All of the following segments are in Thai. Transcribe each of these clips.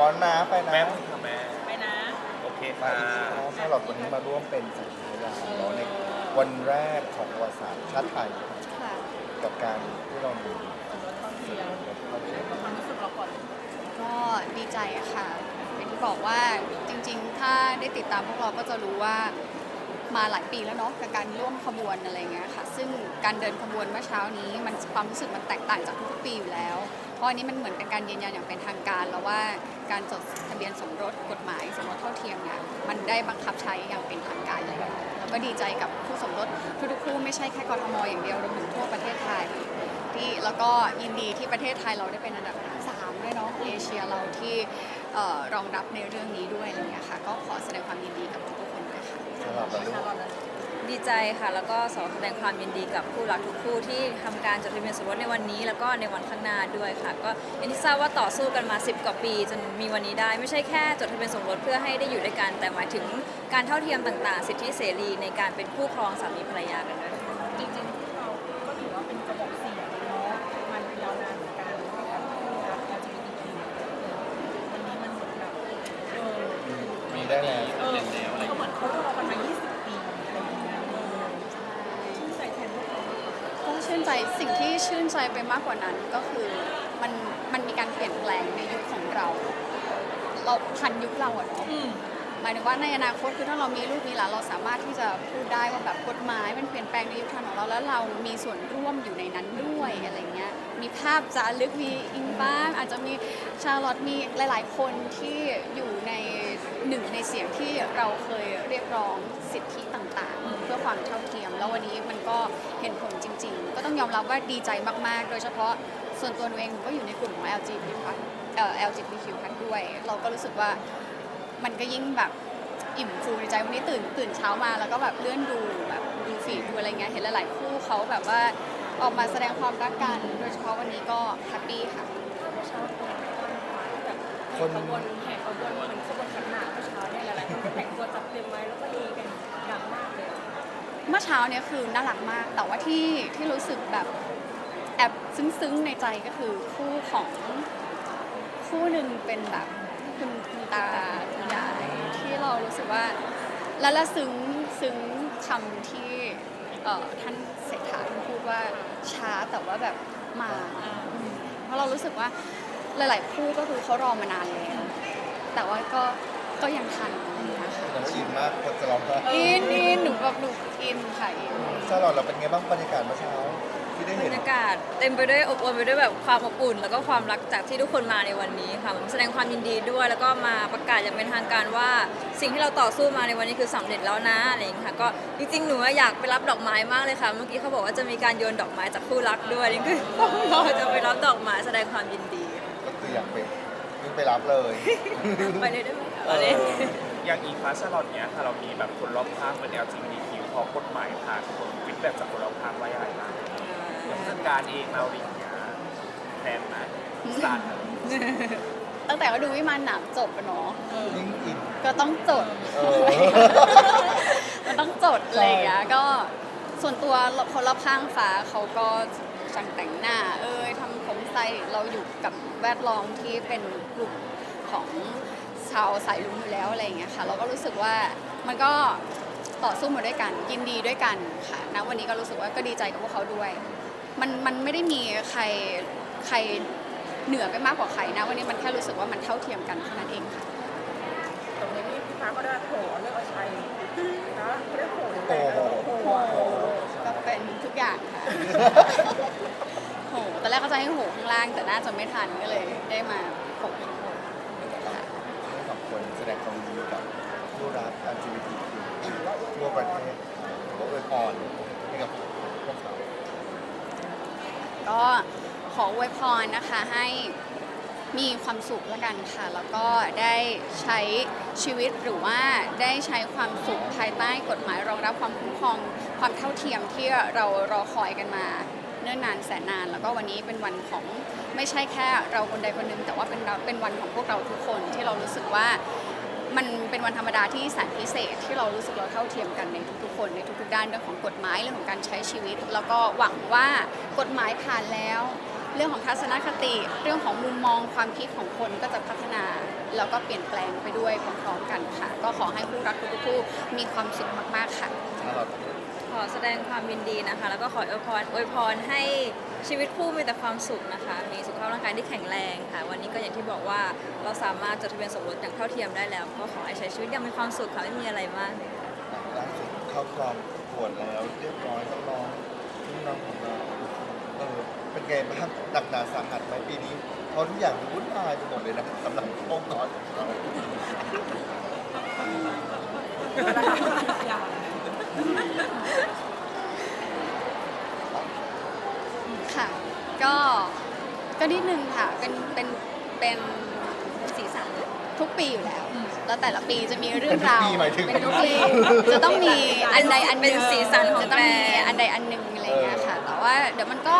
ก่อนนะไปนะแม่พูดค่ะแม่ ไปนะโอเคมาค่ะอีกทีนะสำหรับวันนี้มาร่วมเป็นสักขีพยานเนาะในวันแรกของประวัติศาสตร์ชาติไทยค่ะกับการที่เรามีสมรสเท่าเทียมเราเขียนความรู้สึกเราก่อนก็ดีใจอะค่ะอย่างที่บอกว่าจริงๆ ถ้าได้ติดตามพวกเราก็จะรู้ว่า มาหลายปีแล้วเนาะกับการร่วมขบวนอะไรเงี้ยค่ะ ซึ่งการเดินขบวนเมื่อเช้านี้มันความรู้สึกมันแตกต่างจากทุกๆปีอยู่แล้ว เพราะอันนี้มันเหมือนเป็นการยืนยันอย่างเป็นทางการแล้วว่าการจดทะเบียนสมรสกฎหมายสมรสเท่าเทียมเนี่ยมันได้บังคับใช้อย่างเป็นทางการแล้วแล้วก็ดีใจกับคู่สมรสทุกๆคู่ไม่ใช่แค่กรทมอย่างเดียวรวมถึงทั่วประเทศไทยที่แล้วก็ยินดีที่ประเทศไทยเราได้เป็นอันดับสามด้วยเนาะเอเชียเราที่รองรับในเรื่องนี้ด้วยอะไรเงี้ยค่ะก็ขอแสดงความยินดีกับทุกๆค สำหรับเราลูกดีใจค่ะ แล้วก็ขอแสดงความยินดีกับคู่รักทุกคู่ที่ทำการจดทะเบียนสมรสในวันนี้ แล้วก็ในวันข้างหน้าด้วยค่ะ ก็อย่างที่ทราบว่าต่อสู้กันมา 10 กว่าปี จนมีวันนี้ได้ไม่ใช่แค่จดทะเบียนสมรสเพื่อให้ได้อยู่ด้วยกัน แต่หมายถึงการเท่าเทียมต่างๆ สิทธิเสรีในการเป็นคู่ครองสามีภรรยากันด้วยค่ะ จริงๆพวกเราก็ถือว่าเป็นกระบอกเสียงเนาะมันยาวนานเหมือนกันในการที่รัก LGBTQ วันนี้มันเหมือนแบบเออ มีได้แล้ว เออ ก็เหมือนเขารอกันมา 20 ปีอะไรอย่างเงี้ยเออชื่นใจแทนพวกเขาก็ชื่นใจสิ่งที่ชื่นใจไปมากกว่านั้นก็คือมันมันมีการเปลี่ยนแปลงในยุคของเรา เราทันยุคเราอะเนาะ อืม หมายถึงว่าในอนาคตคือถ้าเรามีลูกมีหลานเราสามารถที่จะพูดได้ว่าแบบกฎหมายมันเปลี่ยนแปลงในยุคทันของเราแล้วเรามีส่วนร่วมอยู่ในนั้นด้วยอะไรเงี้ยมีภาพจารึกมีอิงบ้างอาจจะมีชาร์ลอตมีหลาย ๆ คนที่อยู่ใน หนึ่งในเสียงที่เราเคยเรียกร้องสิทธิต่างๆ เพื่อความเท่าเทียม แล้ววันนี้มันก็เห็นผลจริง ๆ ก็ต้องยอมรับว่าดีใจมากๆ โดยเฉพาะส่วนตัวหนูเองหนูก็อยู่ในกลุ่มของ LGBT+ เอ่อ LGBTQ+ ด้วย เราก็รู้สึกว่ามันก็ยิ่งแบบอิ่มฟูในใจวันนี้ตื่นตื่นเช้ามาแล้วก็แบบเลื่อนดูแบบดูฟีดดูอะไรเงี้ยเห็นหลายๆคู่เขาแบบว่าออกมาแสดงความรักกัน โดยเฉพาะวันนี้ก็แฮปปี้ค่ะเมื่อเช้า คนแบบแห่ขบวนแห่ขบวนเหมือนขบวนขันหมากเมื่อเช้าเนี่ยหลายๆคนก็แต่งตัวจัดเต็มไว้แล้วก็ดีกันดังมากเลยเมื่อเช้าเนี่ยคือน่ารักมาก แต่ว่าที่ที่รู้สึกแบบแอบซึ้งๆในใจก็คือคู่ของคู่หนึ่งเป็นแบบคุณคุณตาคุณยายที่เรารู้สึกว่าแล้วละซึ้งซึ้งคำที่เอ่อท่านเศรษฐาท่านพูดว่าช้าแต่ว่าแบบมาอืมเพราะเรารู้สึกว่า หลาย ๆ คู่ก็คือเขารอมานานแล้วแต่ว่าก็ก็ยังทันอะไรอย่างเงี้ยค่ะยังอินมากคนจะร้องไห้อินอินหนูแบบหนูอินค่ะอิน ชาลอตเราเป็นไงบ้างบรรยากาศเมื่อเช้าที่ได้บเห็รนรยากาศเต็มไปด้วยอบอวลไปด้วยแบบความอบอุ่น แล้วก็ความรักจากที่ทุกคนมาในวันนี้ค่ะแสดงความยินดีด้วย แล้วก็มาประกาศอย่างเป็นทางการว่า สิ่งที่เราต่อสู้มาในวันนี้คือสำเร็จแล้วนะอะไรอย่างเงี้ยค่ะก็จริงๆหนูอะอยากไปรับดอกไม้มากเลยค่ะ เมื่อกี้เขาบอกว่าจะมีการโยนดอกไม้จากคู่รักด้วยนี่คือ เราจะไปรับดอกไม้แสดงความยินดี ก็คืออยากไปวิ่งไปรับเลย ไปเลยได้ไหมคะเอวันอนี้อย่างอีฟ้าชาลอตเนี้ยค่ะเรามีแบบคนรอบข้างเป็น LGBTQ พอกฎหมายผ่านคนฟีดแบ็กจากคนรอบข้างว่ายังไงบ้างอย่างผู้จัดการเองเราอะไรอย่างเงี้ยแทนไหมสั่นอะไรอย่างเงี้ยตั้งแต่ว่าดูวิมานหนามจบอะเนาะยิ่งอิน ก็ต้องจด เออ มันต้องจดอะไรอย่างเงี้ยก็ส่วนตัวคนรอบข้างฟ้าเขาก็ช่างแต่งหน้า เอ้ย ทำผมใส่เราอยู่กับแวดล้อมที่เป็นกลุ่มของชาวสายลุงอยู่แล้วอะไรอย่างเงี้ยค่ะเราก็รู้สึกว่ามันก็ต่อสู้มาด้วยกันยินดีด้วยกันค่ะนะวันนี้ก็รู้สึกว่าก็ดีใจกับพวกเขาด้วย มันมันไม่ได้มีใครใครเหนือไปมากกว่าใครนะวันนี้มันแค่รู้สึกว่ามันเท่าเทียมกันเท่านั้นเองค่ะตรงนี้พี่ฟ้าก็ได้โผล่เรื่องเอาชัยนะไม่ได้โผล่โอ้โหโผล่ก็เป็นทุกอย่างค่ะโหตอน แรกเขาจะให้โหข้างล่าง แต่น่าจะไม่ทันก็เลยได้มาโหข้างบนค่ะทั้งสองคนแสดงความยินดีกับผู้รัก LGBTQ ทั่วประเทศขออวยพรให้กับพวกเขาก็ขออวยพรนะคะให้มีความสุขละกันค่ะ แล้วก็ได้ใช้ชีวิตหรือว่าได้ใช้ความสุขภายใต้กฎหมายรองรับความคุ้มครองความเท่าเทียมที่เรารอคอยกันมา เนิ่นนานแสนนาน แล้วก็วันนี้เป็นวันของไม่ใช่แค่เราคนใดคนหนึ่งแต่ว่าเป็นเราเป็นวันของพวกเราทุกคนที่เรารู้สึกว่ามันเป็นวันธรรมดาที่แสนพิเศษ ที่เรารู้สึกเราเท่าเทียมกันในทุกๆคนในทุกๆด้านเรื่องของกฎหมายเรื่องของการใช้ชีวิต แล้วก็หวังว่ากฎหมายผ่านแล้ว เรื่องของทัศนคติ เรื่องของมุมมองความคิดของคนก็จะพัฒนา แล้วก็เปลี่ยนแปลงไปด้วยพร้อมๆกันค่ะ ก็ขอให้คู่รักทุกๆคู่มีความสุขมากๆค่ะ ขอแสดงความยินดีนะคะ แล้วก็ขออวยพรอวยพรให้ชีวิตคู่มีแต่ความสุขนะคะ มีสุขภาพร่างกายที่แข็งแรงค่ะ วันนี้ก็อย่างที่บอกว่าเราสามารถจดทะเบียนสมรสอย่างเท่าเทียมได้แล้ว ก็ขอให้ใช้ชีวิตอย่างมีความสุขค่ะไม่มีอะไรมากล่าสุดเข้ากองปวดแล้ว เรียบร้อยน้องรุ่นน้องของเราเออเป็นไงบ้างหนักหนาสาหัสไหมปีนี้เพราะทุกอย่างมันวุ่นวายไปหมดเลยนะสำหรับองค์กรของเรา อย่าง ค่ะ ก็ก็นิดนึงค่ะเป็นเป็นเป็นสีสันทุกปีอยู่แล้ว แล้วแต่ละปีจะมีเรื่องราวเป็นทุกปีหมายถึงเป็นทุกปีจะต้องมีอันใดอันหนึ่งเป็นสีสันของจะต้องมีแบรนด์ อันใดอันหนึ่งอะไรอย่างเงี้ยค่ะ แต่ว่าเดี๋ยวมันก็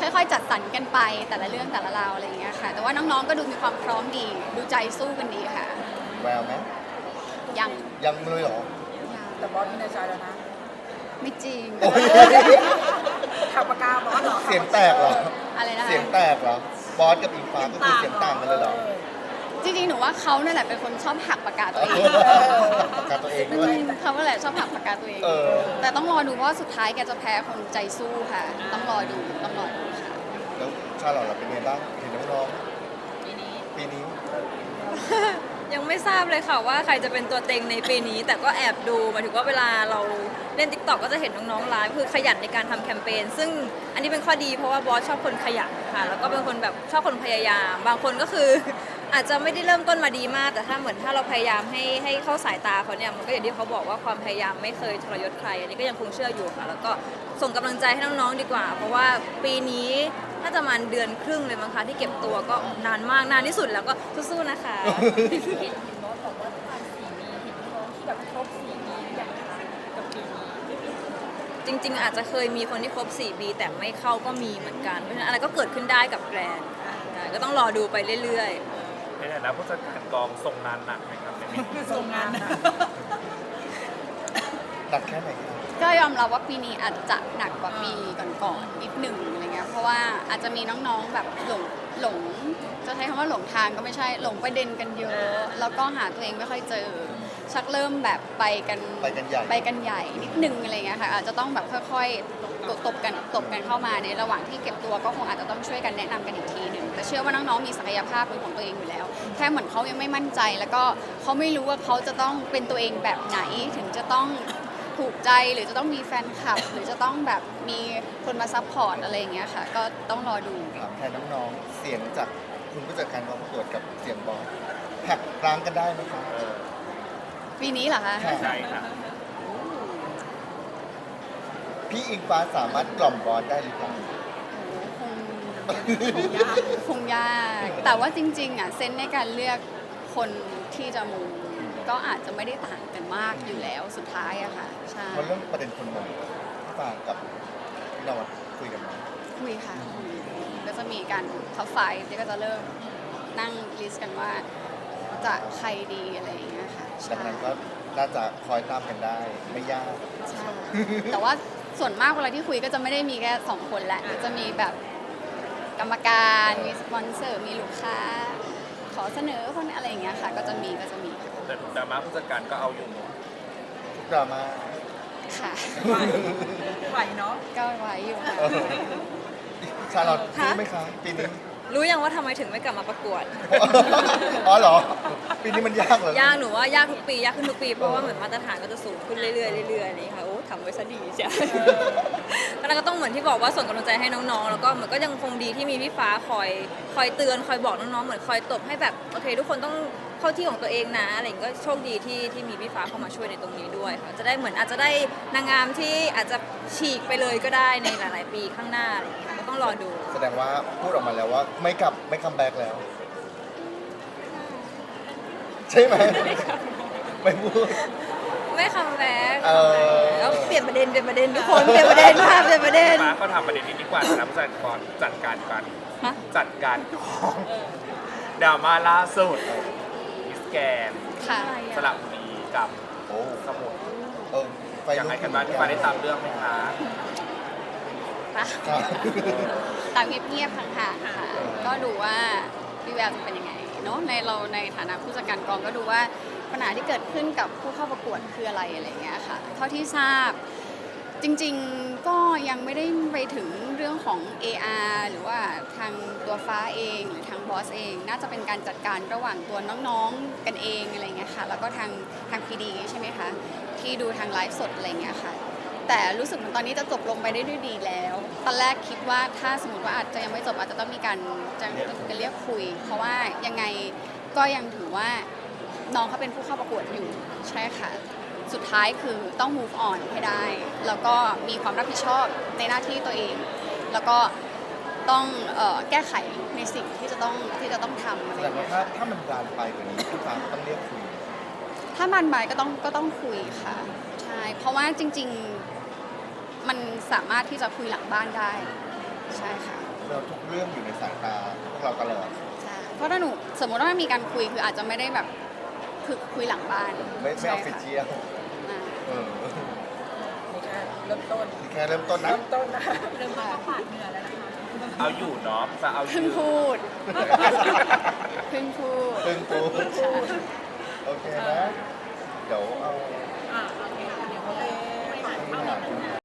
ค่อยๆ จัดสรรกันไปแต่ละเรื่องแต่ละราวอะไรอย่างเงี้ยค่ะ แต่ว่าน้องๆก็ดูมีความพร้อมดี ดูใจสู้กันดีค่ะ แววไหมยังยังเลยเหรอยังแต่บอสมีในใจแล้วนะไม่จริงโอ้ย ขับปากกาบอสเหรอเสียงแตกเหรอ อะไรนะคะ เสียงแตกเหรอ บอสกับอิงฟ้าก็คือเสียงต่างกันเลยเหรอจริงๆ หนูว่าเขานั่นแหละเป็นคนชอบหักปากกาตัวเองปากกาตัวเองด้วย เขานั่นแหละชอบหักปากกาตัวเอง เออ แต่ต้องรอดูเพราะว่าสุดท้ายแกจะแพ้คนใจสู้ค่ะ ต้องรอดู ต้องรอดูค่ะ แล้วชาลอตเราเป็นไงบ้างเห็นน้องๆปีนี้ ยังไม่ทราบเลยค่ะว่าใครจะเป็นตัวเต็งในปีนี้ แต่ก็แอบดูหมายถึงว่าเวลาเราเล่น t ิ k t o k ก็จะเห็นน้องๆไลฟ์คือขยันในการทำแคมเปญซึ่งอันนี้เป็นข้อดีเพราะว่าบอสชอบคนขยันค่ะ แล้วก็เป็นคนแบบชอบคนพยายาม บางคนก็คือ อาจจะไม่ได้เริ่มต้นมาดีมาก แต่ถ้าเหมือนถ้าเราพยายามให้ให้เข้าสายตาเขาเนี่ยมันก็อย่างที่เขาบอกว่าความพยายามไม่เคยทรยศใคร อันนี้ก็ยังคงเชื่ออยู่ค่ะ แล้วก็ส่งกำลังใจให้น้องๆดีกว่า เพราะว่าปีนี้ น่าจะประมาณเดือนครึ่งเลยมั้งคะที่เก็บตัวก็นานมากนานที่สุดแล้วก็สู้ๆนะคะ เห็นเห็นบอสบอกว่าทานสี่มีเห็นน้องที่แบบครบสี่มีหรือยังคะกับปีนี้จริง ๆ อาจจะเคยมีคนที่ครบ 4 ปี แต่ไม่เข้าก็มีเหมือนกันเพราะฉะนั้นอะไรก็เกิดขึ้นได้กับแกรนด์ใช่ก็ต้องรอดูไปเรื่อยในฐานะผู้จัดการกองส่งงานหนักไหมครับในปีนี้ส่งงานนะหนักแค่ไหนครับ ก็ยอมรับว่าปีนี้อาจจะหนักกว่าปีก่อนๆนิดหนึ่งอะไรเงี้ยเพราะว่าอาจจะมีน้องๆแบบหลงหลง จะใช้คำว่าหลงทางก็ไม่ใช่หลงประเด็นกันเยอะ แล้วก็หาตัวเองไม่ค่อยเจอ ชักเริ่มแบบไปกันไปกันใหญ่ไปกันใหญ่นิดนึงอะไรเงี้ยค่ะอาจจะต้องแบบค่อยๆตบตบกันตบกันเข้ามาในระหว่างที่เก็บตัวก็คงอาจจะต้องช่วยกันแนะนำกันอีกทีหนึ่งแต่เชื่อว่าน้องๆมีศักยภาพเป็นของตัวเองอยู่แล้ว แค่เหมือนเขายังไม่มั่นใจ แล้วก็เขาไม่รู้ว่าเขาจะต้องเป็นตัวเองแบบไหนถึงจะต้อง ถูกใจหรือจะต้องมีแฟนคลับ หรือจะต้องแบบมีคนมาซัพพอร์ตอะไรอย่างเงี้ยค่ะ ก็ต้องรอดู ถามแทนน้องๆ เสียงจากคุณผู้จัดการกองประกวดกับเสียงบอสหักล้างกันได้ไหมครับปีนี้เหรอคะค่ะใช่ค่ะ พี่อิงฟ้าสามารถกล่อมบอสได้หรือเปล่า คงคงยากแต่ว่าจริงๆอะเซนส์ในการเลือกคนที่จะมู ก็อาจจะไม่ได้ต่างกันมากอยู่แล้วสุดท้ายอะค่ะใช่เพราะเรื่องประเด็นคนมองฝากกับพี่นวัดคุยกันไหมคุยค่ะคุยก็จะมีการท็อปไฟที่ก็จะเริ่มนั่งลิสต์กันว่าจะใครดีอะไรอย่างเงี้ยค่ะดัใช่งนั้นก็น่าจะคอยตามกันได้ไม่ยาก ใช่แต่ว่าส่วนมากเวลาที่คุยก็จะไม่ได้มีแค่สองคนแหละก็จะมีแบบกรรมการมีสปอนเซอร์มีลูกค้า ขอเสนอคนอะไรอย่างเงี้ยค่ะ ก็จะมีก็จะมี ค่ะแต่ดราม่าผู้จัดการก็เอาอยู่หมดทุกดราม่า ค่ะ ไหวเนาะ ก็ไว้อยู่ค่ะ เออชาลอตซื้อไหมคะปีนี้ๆรู้ยังว่าทำไมถึงไม่กลับมาประกวด อ๋อเหรอ ปีนี้มันยากเหรอยากหนูว่ายากทุกปียากขึ้นทุกปี เพราะว่าเหมือนมาตรฐานก็จะสูงขึ้นเรื่อยๆเรื่อยๆนี่ค่ะโอ้ทำไว้ซะดีใช่ก็นั่นก็ต้องเหมือนที่บอกว่าส่งกำลังใจให้น้องๆ แล้วก็เหมือนก็ยังคงดีที่มีพี่ฟ้าคอยคอยเตือนคอยบอกน้องๆ เหมือนคอยตบให้แบบโอเค ทุกคนต้อง เข้าที่ของตัวเองนะอะไรอย่างเงี้ยก็โชคดีที่ที่มีพี่ฟ้าเข้ามาช่วยในตรงนี้ด้วยค่ะจะได้เหมือนอาจจะได้นางงามที่อาจจะฉีกไปเลยก็ได้ในหลาย ๆ ปีข้างหน้าอะไรอย่างเงี้ยก็ต้องรอดู แสดงว่าพูดออกมาแล้วว่าไม่กลับไม่คัมแบ็กแล้ว ใช่ไหมไม่พูด ไม่คัมแบ็กเออ แล้วเปลี่ยนประเด็นเปลี่ยนประเด็นทุกคนเปลี่ยนประเด็นค่ะเปลี่ยนประเด็นฟ้าก็ทำประเด็นนี้ดีกว่านะผู้จัดการจัดการกันฮะจัดการกองดราม่าล่าสุดมิส แกนค่ะ สระบุรีกับโอ้สมุทรเออไปยังไงกันบ้างที่ฟ้าได้ตามเรื่องไหมคะปะครับตามเงียบๆห่างๆค่ะก็ดูว่าพี่แววจะเป็นยังไงเนาะในเราในฐานะผู้จัดการกองก็ดูว่าปัญหาที่เกิดขึ้นกับผู้เข้าประกวดคืออะไรอะไรอย่างเงี้ยค่ะ เท่าที่ทราบ จริงๆก็ยังไม่ได้ไปถึงเรื่องของ AR หรือว่าทางตัวฟ้าเองหรือทางบอสเอง น่าจะเป็นการจัดการระหว่างตัวน้องๆกันเองอะไรเงี้ยค่ะแล้วก็ทางทางพีดีใช่ไหมคะที่ดูทางไลฟ์สดอะไรเงี้ยค่ะ แต่รู้สึกเหมือนตอนนี้จะจบลงไปได้ด้วยดีแล้วตอนแรกคิดว่าถ้าสมมติว่าอาจจะยังไม่จบอาจจะต้องมีการจะจะเรียกคุย เพราะว่ายังไงก็ยังถือว่าน้องเขาเป็นผู้เข้าประกวดอยู่ใช่ค่ะ สุดท้ายคือต้อง move on ให้ได้ แล้วก็มีความรับผิดชอบในหน้าที่ตัวเอง แล้วก็ต้องเอ่อแก้ไขในสิ่งที่จะต้องที่จะต้องทำอะแสไรดงเงี้ว่ายถ้าถ้ามันบานไปกว่านี้พี่ฟ้าต้องเรียกคุยถ้ามันไปก็ต้องก็ต้องคุยค่ะ ใช่ เพราะว่าจริง ๆ มันสามารถที่จะคุยหลังบ้านได้ ใช่ค่ะ เราทุกเรื่องอยู่ในสายตาพวกเราตลอดใช่เพราะถ้าหนูสมมติว่ามีการคุยคืออาจจะไม่ได้แบบคือคุยหลังบ้านไม่ไม่ใช่ออฟฟิค่ะเชียลอ่า เค่เริ่มต้นแค่เริ่มต้นนะเริ่มต้นนะเริ่มมาผ่านเหนือแล้วนะคะ เอาอยู่เนาะจะเอาเพิ่งยู่พูดเพิ่งพูด ตึงพูดโอเคนะ เดี๋ยวเอา อ่าโอเคค่ะเดี๋ยวเขาเข้